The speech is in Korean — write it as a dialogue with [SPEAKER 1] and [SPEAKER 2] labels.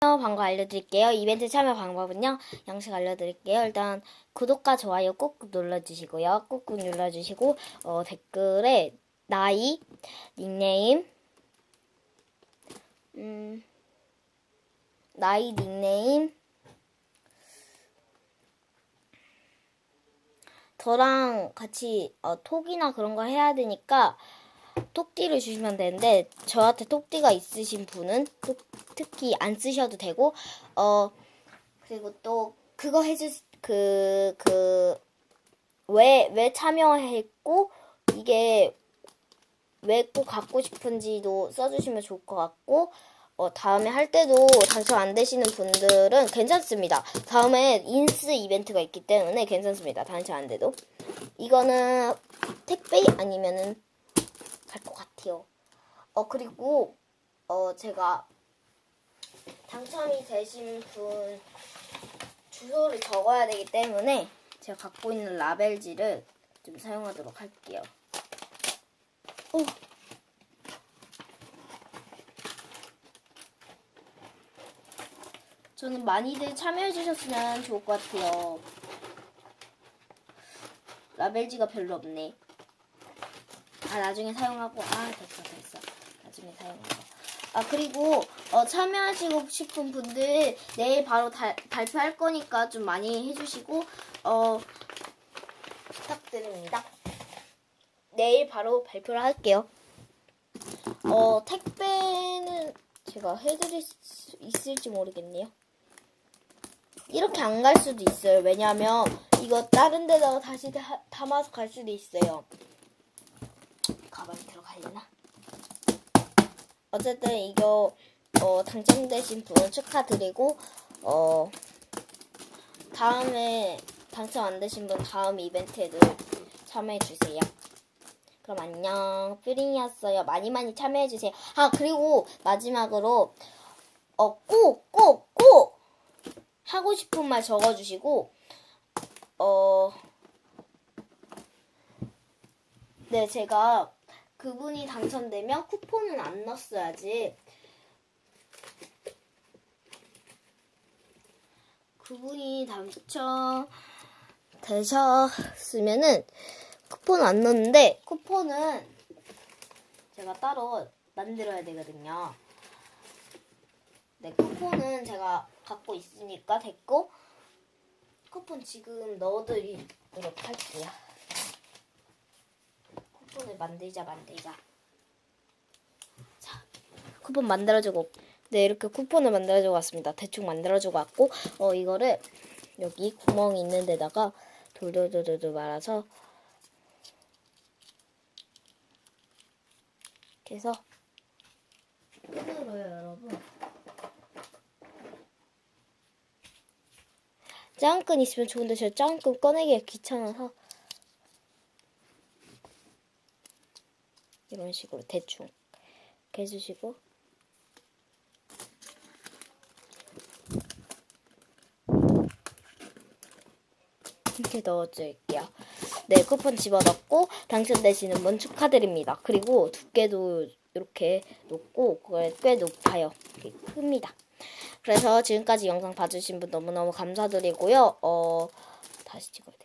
[SPEAKER 1] 방법 알려드릴게요. 이벤트 참여 방법은요. 양식 알려드릴게요. 일단 구독과 좋아요 꾹꾹 눌러주시고요. 꾹꾹 눌러주시고 어, 댓글에 나이, 닉네임, 음, 나이, 닉네임, 저랑 같이 어, 톡이나 그런 거 해야 되니까 톡띠를 주시면 되는데 저한테 톡띠가 있으신 분은 톡, 특히 안 쓰셔도 되고 어 그리고 또 그거 해주 그그 왜왜 참여했고 이게 왜 꼭 갖고 싶은지도 써주시면 좋을 것 같고 어, 다음에 할 때도 당첨 안 되시는 분들은 괜찮습니다. 다음에 인스 이벤트가 있기 때문에 괜찮습니다. 당첨 안 돼도. 이거는 택배 아니면은 같아요. 어, 그리고, 어, 제가 당첨이 되신 분 주소를 적어야 되기 때문에 제가 갖고 있는 라벨지를 좀 사용하도록 할게요. 오. 저는 많이들 참여해 주셨으면 좋을 것 같아요. 라벨지가 별로 없네. 아 나중에 사용하고 아 됐어 됐어 나중에 사용하고 아 그리고 어, 참여하시고 싶은 분들 내일 바로 달, 발표할 거니까 좀 많이 해주시고 어 부탁드립니다. 내일 바로 발표를 할게요. 어 택배는 제가 해드릴 수 있을지 모르겠네요. 이렇게 안 갈 수도 있어요. 왜냐하면 이거 다른 데다가 다시 다- 담아서 갈 수도 있어요. 들어가려나? 어쨌든 이거 어, 당첨되신 분 축하드리고 어 다음에 당첨 안 되신 분 다음 이벤트에도 참여해 주세요. 그럼 안녕. 뾰링이었어요. 많이 많이 참여해 주세요. 아 그리고 마지막으로 어 꼭 꼭 꼭 하고 싶은 말 적어주시고 어 네, 제가 그분이 당첨되면 쿠폰은 안 넣었어야지. 그분이 당첨 되셨으면은 쿠폰 안 넣었는데 쿠폰은 제가 따로 만들어야 되거든요. 네, 쿠폰은 제가 갖고 있으니까 됐고 쿠폰 지금 넣어드리도록 할게요. 쿠폰을 만들자 만들자. 자, 쿠폰 만들어주고 네 이렇게 쿠폰을 만들어주고 왔습니다. 대충 만들어주고 왔고 어 이거를 여기 구멍이 있는 데다가 돌돌돌돌 말아서 이렇게 해서 끈으로요 여러분. 짱끈 있으면 좋은데 저 짱끈 꺼내기가 귀찮아서 이런 식으로 대충 해주시고 이렇게 넣어줄게요. 네, 쿠폰 집어넣고 당첨되시는 분 축하드립니다. 그리고 두께도 이렇게 높고 그게 꽤 높아요. 이렇게 큽니다. 그래서 지금까지 영상 봐주신 분 너무너무 감사드리고요. 어, 다시 찍어요.